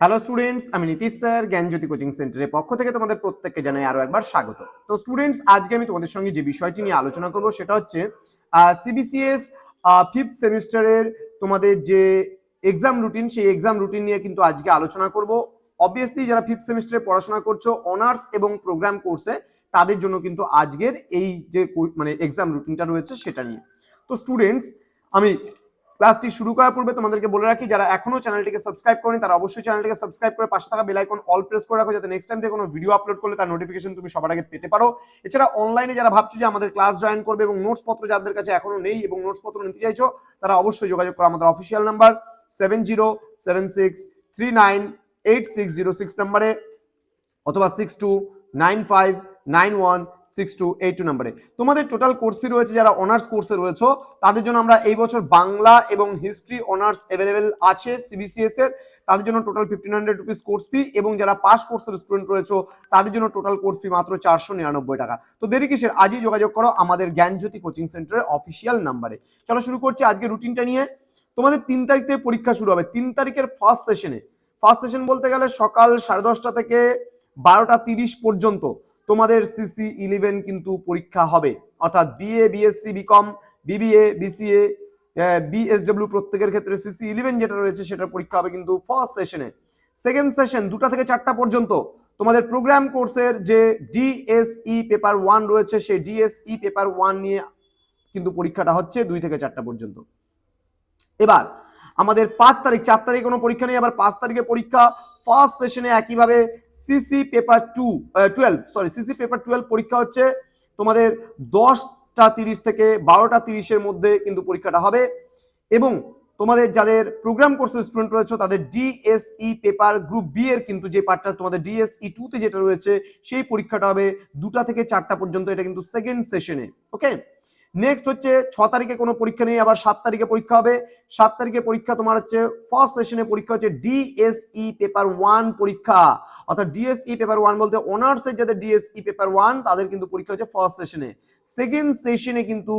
Hello students আমি Nitish sir, জ্ঞানজ্যোতি coaching সেন্টারের পক্ষ থেকে তোমাদের প্রত্যেককে জানাই আরও একবার স্বাগত। তো স্টুডেন্টস আজকে আমি তোমাদের সঙ্গে যে বিষয়টি নিয়ে আলোচনা করব সেটা হচ্ছে সিবিসিএস ফিফথ সেমিস্টারের তোমাদের যে এক্সাম রুটিন সেই এক্সাম রুটিন নিয়ে কিন্তু আজকে আলোচনা করব। অবভিয়াসলি যারা ফিফথ সেমিস্টারে পড়াশোনা করছ অনার্স এবং প্রোগ্রাম কোর্সে তাদের জন্য কিন্তু আজকের এই যে মানে এক্সাম রুটিনটা রয়েছে সেটা নিয়ে। তো স্টুডেন্টস আমি ক্লাসটি শুরু করার পূর্বে তোমাদেরকে বলে রাখি, যারা এখনও চ্যানেলটিকে সাবস্ক্রাইব করেনি, তারা অবশ্যই চ্যানেলটিকে সাবস্ক্রাইব করে পাশে থাকা বেল আইকন অল প্রেস করে রাখো, যাতে নেক্সট টাইম থেকে কোনো ভিডিও আপলোড করলে তার নোটিফিকেশন তুমি সবার আগে পেতে পারো। এছাড়া অনলাইনে যারা ভাবছ যে আমাদের ক্লাস জয়েন করবে এবং নোটস পত্র যাদের কাছে এখনও নেই এবং নোটস পত্র নিতে চাইছো, তারা অবশ্যই যোগাযোগ করো আমাদের official number seven zero seven six three nine eight six zero six নাম্বারে অথবা six two nine five nine one six two eight two নাম্বারে। তোমাদের টোটাল কোর্স ফি রয়েছে, যারা অনার্স কোর্সে রয়েছে, তাদের জন্য আমরা এই বছর বাংলা এবং হিস্ট্রি অনার্স অ্যাভেলেবেল আছে সিবিসিএস এর। তাদের জন্য total fifteen hundred rupees course fee এবং যারা পাস কোর্সের স্টুডেন্ট রয়েছে, তাদের জন্য টোটাল কোর্স ফি মাত্র চারশো নিরানব্বই টাকা। তো দেরি কিসের? আজই যোগাযোগ করো আমাদের জ্ঞানজ্যোতি কোচিং সেন্টারের অফিসিয়াল নাম্বারে। চলো শুরু করছি আজকে রুটিনটা নিয়ে। তোমাদের তিন তারিখ থেকে পরীক্ষা শুরু হবে। তিন তারিখের ফার্স্ট সেশনে ফার্স্ট সেশন বলতে গেলে সকাল সাড়ে দশটা থেকে বারোটা তিরিশ পর্যন্ত। তোমাদের সিসি ইলেভেন কিন্তু পরীক্ষা হবে। অর্থাৎ BA BSc BCom BBA BCA BSW প্রত্যেকের ক্ষেত্রে সিসি ইলেভেন যেটা রয়েছে সেটার পরীক্ষা হবে কিন্তু ফার্স্ট সেশনে সেকেন্ড সেশন দুটা থেকে চারটা পর্যন্ত তোমাদের প্রোগ্রাম কোর্সের যে ডিএসই পেপার ওয়ান রয়েছে, সেই ডিএসই পেপার ওয়ান নিয়ে কিন্তু পরীক্ষাটা হচ্ছে দুই থেকে চারটা পর্যন্ত। এবার আমাদের পাঁচ তারিখ, চার তারিখ কোনো পরীক্ষা নেই, আবার পাঁচ তারিখে পরীক্ষা ফার্স্ট সেশনে একইভাবে CC paper two twelve sorry CC paper twelve পরীক্ষা হচ্ছে। তোমাদের দশটা তিরিশ থেকে বারোটা তিরিশের মধ্যে কিন্তু পরীক্ষাটা হবে। এবং তোমাদের যাদের প্রোগ্রাম কোর্সের স্টুডেন্ট রয়েছে, তাদের ডিএসই পেপার গ্রুপ বি এর কিন্তু যে পার্টটা তোমাদের ডিএসই টু তে যেটা রয়েছে, সেই পরীক্ষাটা হবে দুটা থেকে চারটা পর্যন্ত, এটা কিন্তু সেকেন্ড সেশনে ওকে নেক্সট হচ্ছে ছ তারিখে কোনো পরীক্ষা নেই, আবার সাত তারিখে পরীক্ষা হবে। সাত তারিখে পরীক্ষা তোমার হচ্ছে ফার্স্ট সেশনে পরীক্ষা হচ্ছে ডিএসই পেপার ওয়ান পরীক্ষা। অর্থাৎ ডিএসই পেপার ওয়ান বলতে অনার্সের যাদের ডিএসই পেপার ওয়ান তাদের কিন্তু পরীক্ষা হচ্ছে ফার্স্ট সেশনে সেকেন্ড সেশনে কিন্তু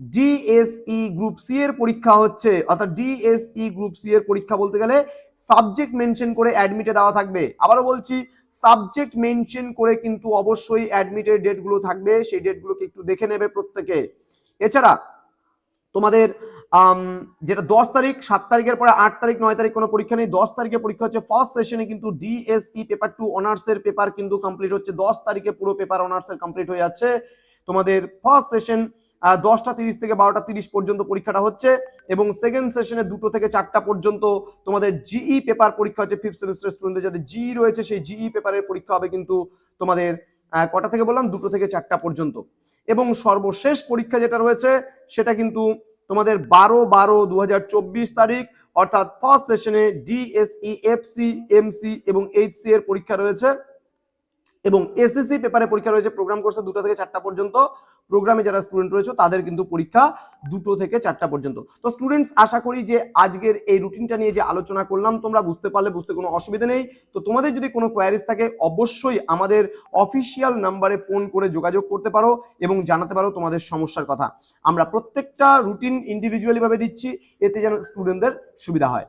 ডিএসই গ্রুপ সি এর পরীক্ষা হচ্ছে, অর্থাৎ ডিএসই গ্রুপ সি এর পরীক্ষা বলতে গেলে সাবজেক্ট মেনশন করে অ্যাডমিটে দেওয়া থাকবে। আবারও বলছি সাবজেক্ট মেনশন করে কিন্তু অবশ্যই অ্যাডমিটের ডেটগুলো থাকবে, সেই ডেটগুলোকে একটু দেখে নেবে প্রত্যেকে। এছাড়া তোমাদের যেটা দশ তারিখ, সাত তারিখের পরে আট তারিখ, নয় তারিখ কোনো পরীক্ষা নেই। দশ তারিখে পরীক্ষা হচ্ছে ফার্স্ট সেশনে কিন্তু ডিএসই পেপার টু অনার্সের পেপার কিন্তু কমপ্লিট হচ্ছে। দশ তারিখে পুরো পেপার অনার্সের কমপ্লিট হয়ে যাচ্ছে। তোমাদের ফার্স্ট সেশন দশটা তিরিশ থেকে বারোটা তিরিশ পর্যন্ত পরীক্ষাটা হচ্ছে এবং সেকেন্ড সেশনে দুটো থেকে চারটা পর্যন্ত তোমাদের জিই পেপার পরীক্ষা হচ্ছে ফিফথ সেমিস্টার স্টুডেন্টদের যাদের জিই রয়েছে, সেই জিই পেপারের পরীক্ষা হবে কিন্তু তোমাদের কটা থেকে বললাম? দুটো থেকে চারটা পর্যন্ত। এবং সর্বশেষ পরীক্ষা যেটা রয়েছে, সেটা কিন্তু তোমাদের বারো বারো দু তারিখ, অর্থাৎ ফার্স্ট সেশনে ডিএসই এফসি এমসি এবং এইচসি এর পরীক্ষা রয়েছে। এবং এসএসসি পেপারে পরীক্ষা রয়েছে প্রোগ্রাম কোর্সে দুটো থেকে চারটা পর্যন্ত। প্রোগ্রামে যারা স্টুডেন্ট রয়েছে, তাদের কিন্তু পরীক্ষা দুটো থেকে চারটা পর্যন্ত। তো স্টুডেন্টস আশা করি যে আজকের এই রুটিনটা নিয়ে যে আলোচনা করলাম, তোমরা বুঝতে পারলে, বুঝতে কোনো অসুবিধা নেই। তো তোমাদের যদি কোনো কোয়ারিজ থাকে, অবশ্যই আমাদের অফিসিয়াল নাম্বারে ফোন করে যোগাযোগ করতে পারো এবং জানাতে পারো তোমাদের সমস্যার কথা। আমরা প্রত্যেকটা রুটিন ইন্ডিভিজুয়ালিভাবে দিচ্ছি, এতে যেন স্টুডেন্টদের সুবিধা হয়।